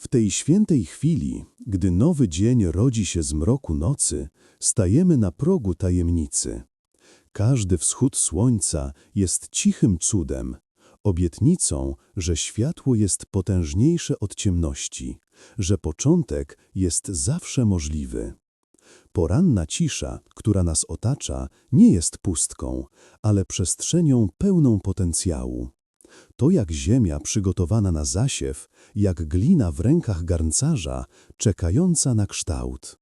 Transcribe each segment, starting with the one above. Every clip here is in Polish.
W tej świętej chwili, gdy nowy dzień rodzi się z mroku nocy, stajemy na progu tajemnicy. Każdy wschód słońca jest cichym cudem, obietnicą, że światło jest potężniejsze od ciemności, że początek jest zawsze możliwy. Poranna cisza, która nas otacza, nie jest pustką, ale przestrzenią pełną potencjału. To jak ziemia przygotowana na zasiew, jak glina w rękach garncarza, czekająca na kształt.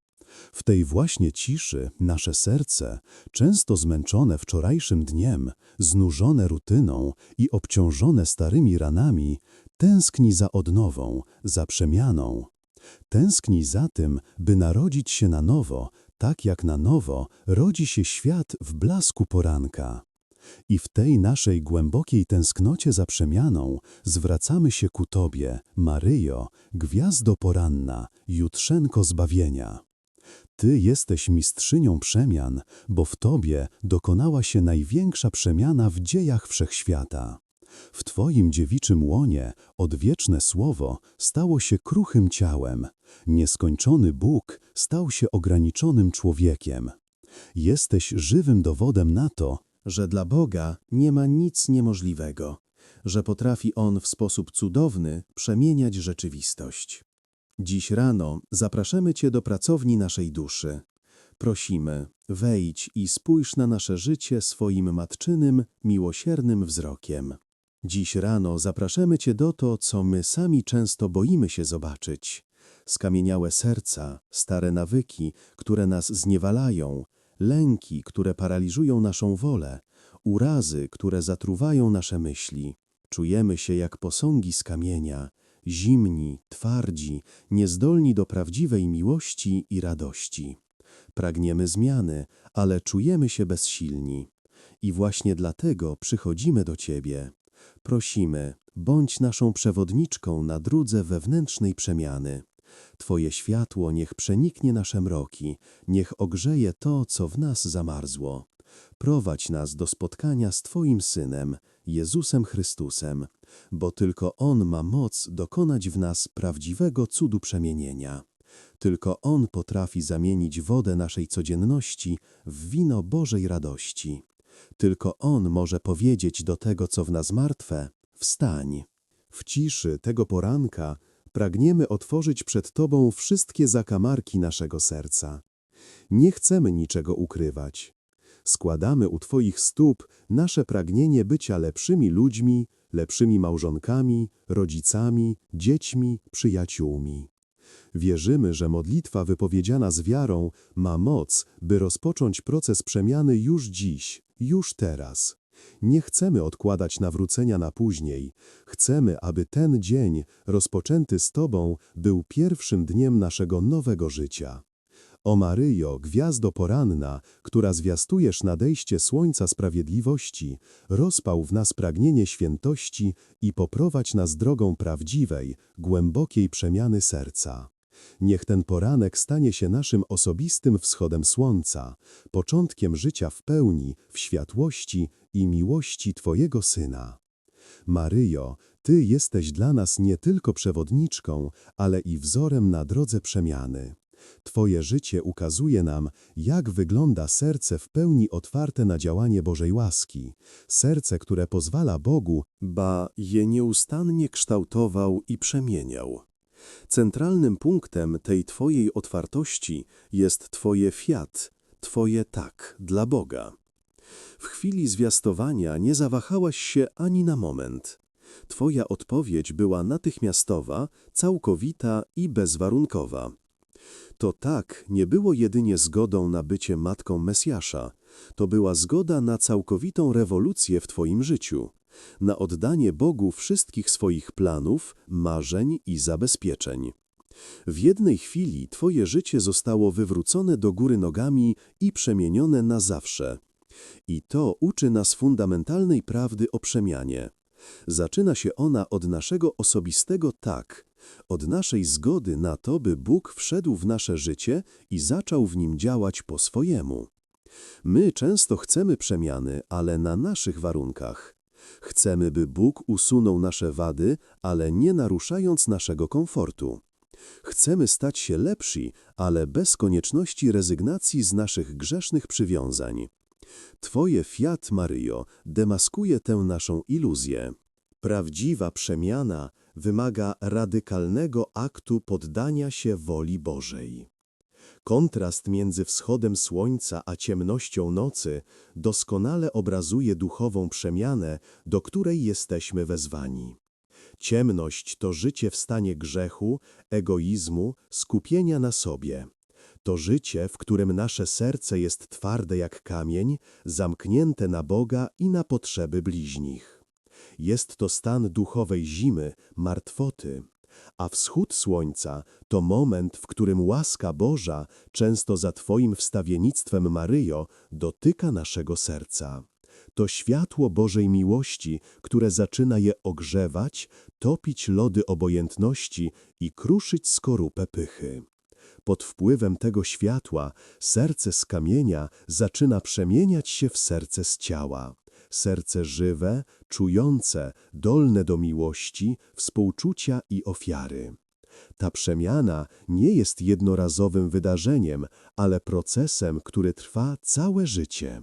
W tej właśnie ciszy nasze serce, często zmęczone wczorajszym dniem, znużone rutyną i obciążone starymi ranami, tęskni za odnową, za przemianą. Tęskni za tym, by narodzić się na nowo, tak jak na nowo rodzi się świat w blasku poranka. I w tej naszej głębokiej tęsknocie za przemianą zwracamy się ku Tobie, Maryjo, gwiazdo poranna, jutrzenko zbawienia. Ty jesteś mistrzynią przemian, bo w Tobie dokonała się największa przemiana w dziejach wszechświata. W Twoim dziewiczym łonie odwieczne słowo stało się kruchym ciałem, nieskończony Bóg stał się ograniczonym człowiekiem. Jesteś żywym dowodem na to, że dla Boga nie ma nic niemożliwego, że potrafi On w sposób cudowny przemieniać rzeczywistość. Dziś rano zapraszamy Cię do pracowni naszej duszy. Prosimy, wejdź i spójrz na nasze życie swoim matczynym, miłosiernym wzrokiem. Dziś rano zapraszamy Cię do to, co my sami często boimy się zobaczyć. Skamieniałe serca, stare nawyki, które nas zniewalają, lęki, które paraliżują naszą wolę, urazy, które zatruwają nasze myśli. Czujemy się jak posągi z kamienia, zimni, twardzi, niezdolni do prawdziwej miłości i radości. Pragniemy zmiany, ale czujemy się bezsilni. I właśnie dlatego przychodzimy do Ciebie. Prosimy, bądź naszą przewodniczką na drodze wewnętrznej przemiany. Twoje światło niech przeniknie nasze mroki, niech ogrzeje to, co w nas zamarzło. Prowadź nas do spotkania z Twoim Synem, Jezusem Chrystusem, bo tylko On ma moc dokonać w nas prawdziwego cudu przemienienia. Tylko On potrafi zamienić wodę naszej codzienności w wino Bożej radości. Tylko On może powiedzieć do tego, co w nas martwe, wstań. W ciszy tego poranka pragniemy otworzyć przed Tobą wszystkie zakamarki naszego serca. Nie chcemy niczego ukrywać. Składamy u Twoich stóp nasze pragnienie bycia lepszymi ludźmi, lepszymi małżonkami, rodzicami, dziećmi, przyjaciółmi. Wierzymy, że modlitwa wypowiedziana z wiarą ma moc, by rozpocząć proces przemiany już dziś, już teraz. Nie chcemy odkładać nawrócenia na później. Chcemy, aby ten dzień, rozpoczęty z Tobą, był pierwszym dniem naszego nowego życia. O Maryjo, gwiazdo poranna, która zwiastujesz nadejście Słońca Sprawiedliwości, rozpał w nas pragnienie świętości i poprowadź nas drogą prawdziwej, głębokiej przemiany serca. Niech ten poranek stanie się naszym osobistym wschodem słońca, początkiem życia w pełni, w światłości i miłości Twojego Syna. Maryjo, Ty jesteś dla nas nie tylko przewodniczką, ale i wzorem na drodze przemiany. Twoje życie ukazuje nam, jak wygląda serce w pełni otwarte na działanie Bożej łaski. Serce, które pozwala Bogu, ba je nieustannie kształtował i przemieniał. Centralnym punktem tej Twojej otwartości jest Twoje fiat, Twoje tak dla Boga. W chwili zwiastowania nie zawahałaś się ani na moment. Twoja odpowiedź była natychmiastowa, całkowita i bezwarunkowa. To tak nie było jedynie zgodą na bycie matką Mesjasza, to była zgoda na całkowitą rewolucję w Twoim życiu, na oddanie Bogu wszystkich swoich planów, marzeń i zabezpieczeń. W jednej chwili Twoje życie zostało wywrócone do góry nogami i przemienione na zawsze. I to uczy nas fundamentalnej prawdy o przemianie. Zaczyna się ona od naszego osobistego tak, od naszej zgody na to, by Bóg wszedł w nasze życie i zaczął w nim działać po swojemu. My często chcemy przemiany, ale na naszych warunkach. Chcemy, by Bóg usunął nasze wady, ale nie naruszając naszego komfortu. Chcemy stać się lepsi, ale bez konieczności rezygnacji z naszych grzesznych przywiązań. Twoje Fiat Maryjo demaskuje tę naszą iluzję. Prawdziwa przemiana wymaga radykalnego aktu poddania się woli Bożej. Kontrast między wschodem słońca a ciemnością nocy doskonale obrazuje duchową przemianę, do której jesteśmy wezwani. Ciemność to życie w stanie grzechu, egoizmu, skupienia na sobie. To życie, w którym nasze serce jest twarde jak kamień, zamknięte na Boga i na potrzeby bliźnich. Jest to stan duchowej zimy, martwoty, a wschód słońca to moment, w którym łaska Boża, często za Twoim wstawiennictwem Maryjo, dotyka naszego serca. To światło Bożej miłości, które zaczyna je ogrzewać, topić lody obojętności i kruszyć skorupę pychy. Pod wpływem tego światła serce z kamienia zaczyna przemieniać się w serce z ciała. Serce żywe, czujące, dolne do miłości, współczucia i ofiary. Ta przemiana nie jest jednorazowym wydarzeniem, ale procesem, który trwa całe życie.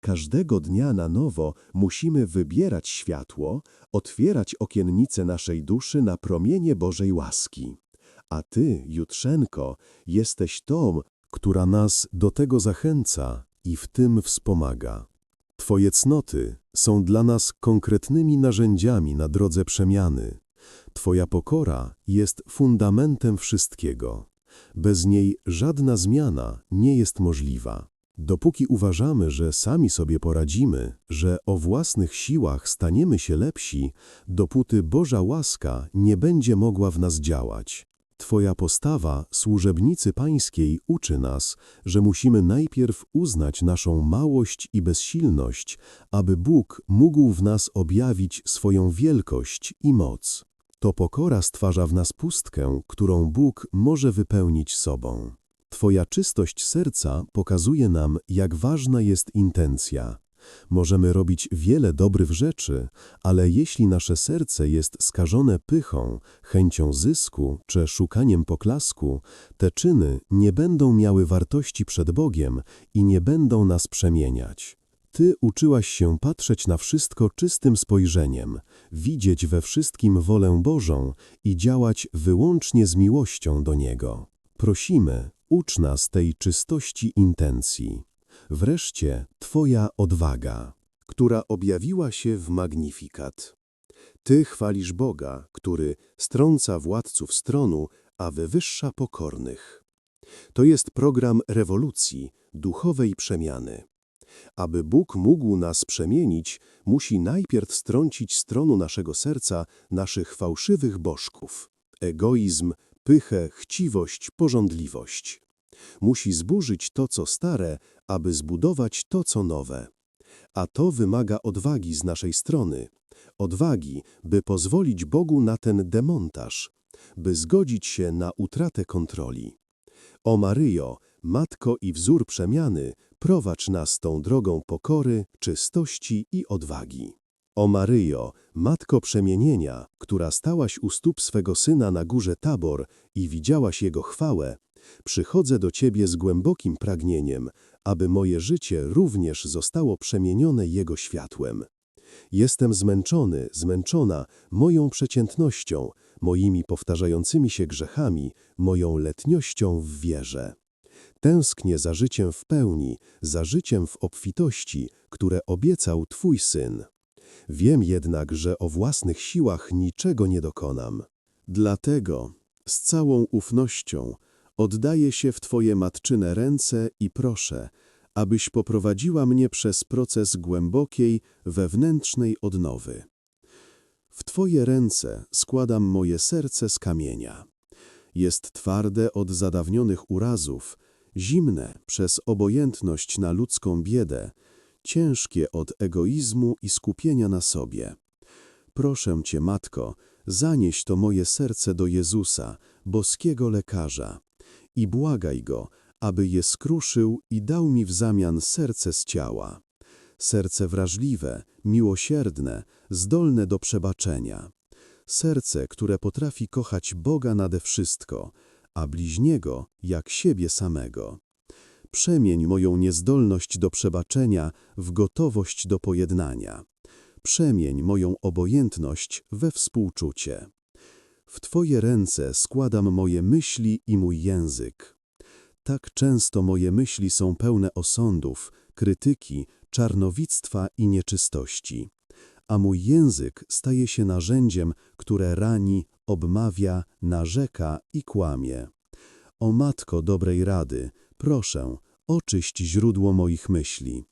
Każdego dnia na nowo musimy wybierać światło, otwierać okiennice naszej duszy na promienie Bożej łaski. A Ty, Jutrzenko, jesteś tą, która nas do tego zachęca i w tym wspomaga. Twoje cnoty są dla nas konkretnymi narzędziami na drodze przemiany. Twoja pokora jest fundamentem wszystkiego. Bez niej żadna zmiana nie jest możliwa. Dopóki uważamy, że sami sobie poradzimy, że o własnych siłach staniemy się lepsi, dopóty Boża łaska nie będzie mogła w nas działać. Twoja postawa służebnicy pańskiej uczy nas, że musimy najpierw uznać naszą małość i bezsilność, aby Bóg mógł w nas objawić swoją wielkość i moc. To pokora stwarza w nas pustkę, którą Bóg może wypełnić sobą. Twoja czystość serca pokazuje nam, jak ważna jest intencja. Możemy robić wiele dobrych rzeczy, ale jeśli nasze serce jest skażone pychą, chęcią zysku czy szukaniem poklasku, te czyny nie będą miały wartości przed Bogiem i nie będą nas przemieniać. Ty uczyłaś się patrzeć na wszystko czystym spojrzeniem, widzieć we wszystkim wolę Bożą i działać wyłącznie z miłością do Niego. Prosimy, ucz nas tej czystości intencji. Wreszcie Twoja odwaga, która objawiła się w Magnifikat. Ty chwalisz Boga, który strąca władców stronu, a wywyższa pokornych. To jest program rewolucji, duchowej przemiany. Aby Bóg mógł nas przemienić, musi najpierw strącić stronu naszego serca naszych fałszywych bożków. Egoizm, pychę, chciwość, pożądliwość. Musi zburzyć to, co stare, aby zbudować to, co nowe. A to wymaga odwagi z naszej strony. Odwagi, by pozwolić Bogu na ten demontaż, by zgodzić się na utratę kontroli. O Maryjo, Matko i wzór przemiany, prowadź nas tą drogą pokory, czystości i odwagi. O Maryjo, Matko przemienienia, która stałaś u stóp swego Syna na górze Tabor i widziałaś Jego chwałę, przychodzę do Ciebie z głębokim pragnieniem, aby moje życie również zostało przemienione Jego światłem. Jestem zmęczony, zmęczona moją przeciętnością, moimi powtarzającymi się grzechami, moją letniością w wierze. Tęsknię za życiem w pełni, za życiem w obfitości, które obiecał Twój Syn. Wiem jednak, że o własnych siłach niczego nie dokonam. Dlatego z całą ufnością oddaję się w Twoje matczyne ręce i proszę, abyś poprowadziła mnie przez proces głębokiej, wewnętrznej odnowy. W Twoje ręce składam moje serce z kamienia. Jest twarde od zadawnionych urazów, zimne przez obojętność na ludzką biedę, ciężkie od egoizmu i skupienia na sobie. Proszę Cię, Matko, zanieś to moje serce do Jezusa, boskiego lekarza, i błagaj Go, aby je skruszył i dał mi w zamian serce z ciała. Serce wrażliwe, miłosierne, zdolne do przebaczenia. serce, które potrafi kochać Boga nade wszystko, a bliźniego jak siebie samego. Przemień moją niezdolność do przebaczenia w gotowość do pojednania. Przemień moją obojętność we współczucie. W Twoje ręce składam moje myśli i mój język. Tak często moje myśli są pełne osądów, krytyki, czarnowictwa i nieczystości, a mój język staje się narzędziem, które rani, obmawia, narzeka i kłamie. O Matko dobrej rady, proszę, oczyść źródło moich myśli.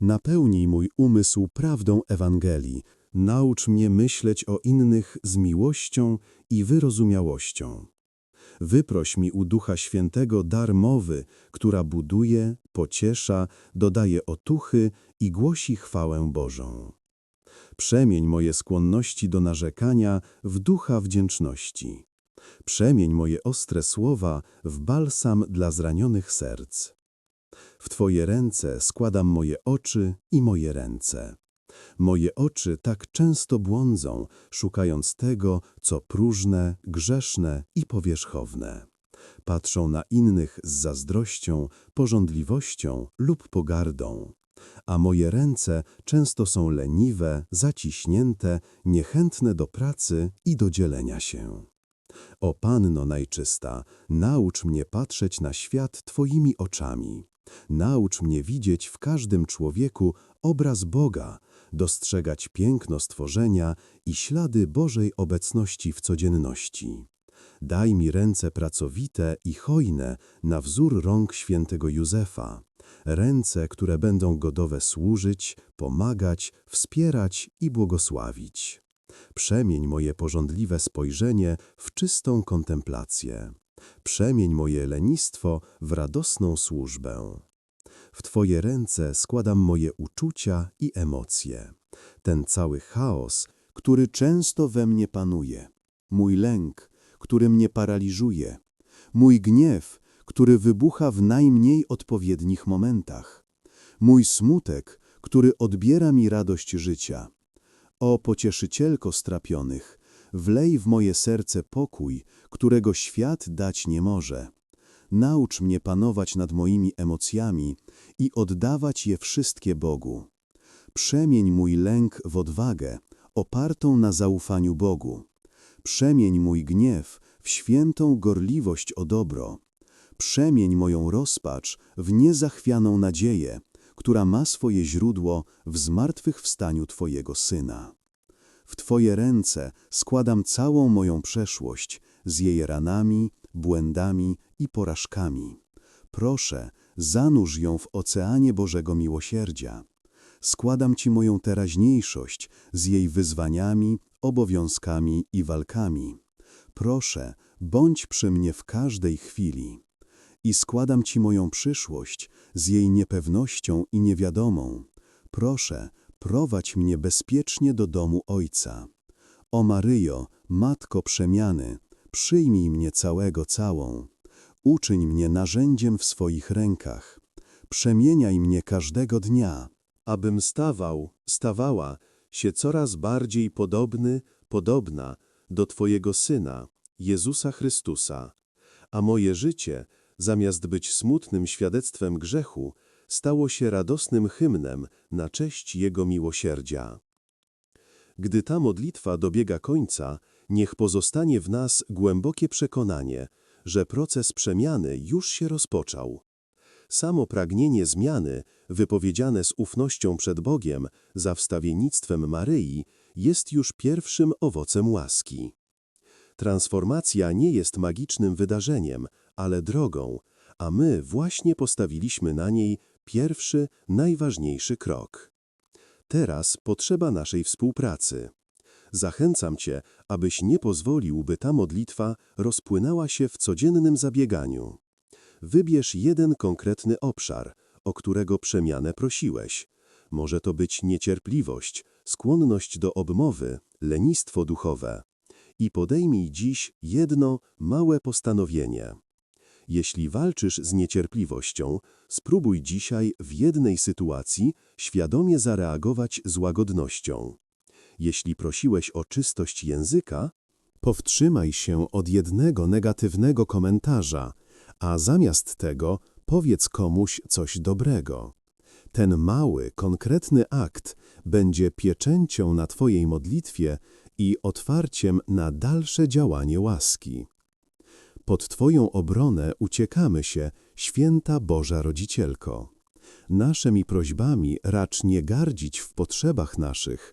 Napełnij mój umysł prawdą Ewangelii, naucz mnie myśleć o innych z miłością i wyrozumiałością. Wyproś mi u Ducha Świętego dar mowy, która buduje, pociesza, dodaje otuchy i głosi chwałę Bożą. Przemień moje skłonności do narzekania w ducha wdzięczności. Przemień moje ostre słowa w balsam dla zranionych serc. W Twoje ręce składam moje oczy i moje ręce. Moje oczy tak często błądzą, szukając tego, co próżne, grzeszne i powierzchowne. Patrzą na innych z zazdrością, pożądliwością lub pogardą. A moje ręce często są leniwe, zaciśnięte, niechętne do pracy i do dzielenia się. O Panno Najczysta, naucz mnie patrzeć na świat Twoimi oczami. Naucz mnie widzieć w każdym człowieku obraz Boga, dostrzegać piękno stworzenia i ślady Bożej obecności w codzienności. Daj mi ręce pracowite i hojne na wzór rąk świętego Józefa, ręce, które będą gotowe służyć, pomagać, wspierać i błogosławić. Przemień moje pożądliwe spojrzenie w czystą kontemplację. Przemień moje lenistwo w radosną służbę. W Twoje ręce składam moje uczucia i emocje. Ten cały chaos, który często we mnie panuje. Mój lęk, który mnie paraliżuje. Mój gniew, który wybucha w najmniej odpowiednich momentach. Mój smutek, który odbiera mi radość życia. O pocieszycielko strapionych, wlej w moje serce pokój, którego świat dać nie może. Naucz mnie panować nad moimi emocjami i oddawać je wszystkie Bogu. Przemień mój lęk w odwagę, opartą na zaufaniu Bogu. Przemień mój gniew w świętą gorliwość o dobro. Przemień moją rozpacz w niezachwianą nadzieję, która ma swoje źródło w zmartwychwstaniu Twojego Syna. W Twoje ręce składam całą moją przeszłość z jej ranami, błędami i porażkami. Proszę, zanurz ją w oceanie Bożego Miłosierdzia. Składam Ci moją teraźniejszość z jej wyzwaniami, obowiązkami i walkami. Proszę, bądź przy mnie w każdej chwili. I składam Ci moją przyszłość z jej niepewnością i niewiadomą. Proszę, prowadź mnie bezpiecznie do domu Ojca. O Maryjo, Matko Przemiany, przyjmij mnie całego całą. Uczyń mnie narzędziem w swoich rękach. Przemieniaj mnie każdego dnia, abym stawał, stawała się coraz bardziej podobny, podobna do Twojego Syna, Jezusa Chrystusa. A moje życie, zamiast być smutnym świadectwem grzechu, stało się radosnym hymnem na cześć Jego miłosierdzia. Gdy ta modlitwa dobiega końca, niech pozostanie w nas głębokie przekonanie, że proces przemiany już się rozpoczął. Samo pragnienie zmiany, wypowiedziane z ufnością przed Bogiem, za wstawiennictwem Maryi, jest już pierwszym owocem łaski. Transformacja nie jest magicznym wydarzeniem, ale drogą, a my właśnie postawiliśmy na niej pierwszy, najważniejszy krok. Teraz potrzeba naszej współpracy. Zachęcam Cię, abyś nie pozwolił, by ta modlitwa rozpłynęła się w codziennym zabieganiu. Wybierz jeden konkretny obszar, o którego przemianę prosiłeś. Może to być niecierpliwość, skłonność do obmowy, lenistwo duchowe. I podejmij dziś jedno małe postanowienie. Jeśli walczysz z niecierpliwością, spróbuj dzisiaj w jednej sytuacji świadomie zareagować z łagodnością. Jeśli prosiłeś o czystość języka, Powstrzymaj się od jednego negatywnego komentarza, a zamiast tego powiedz komuś coś dobrego. Ten mały, konkretny akt będzie pieczęcią na Twojej modlitwie i otwarciem na dalsze działanie łaski. Pod Twoją obronę uciekamy się, święta Boża Rodzicielko. Naszymi prośbami racz nie gardzić w potrzebach naszych,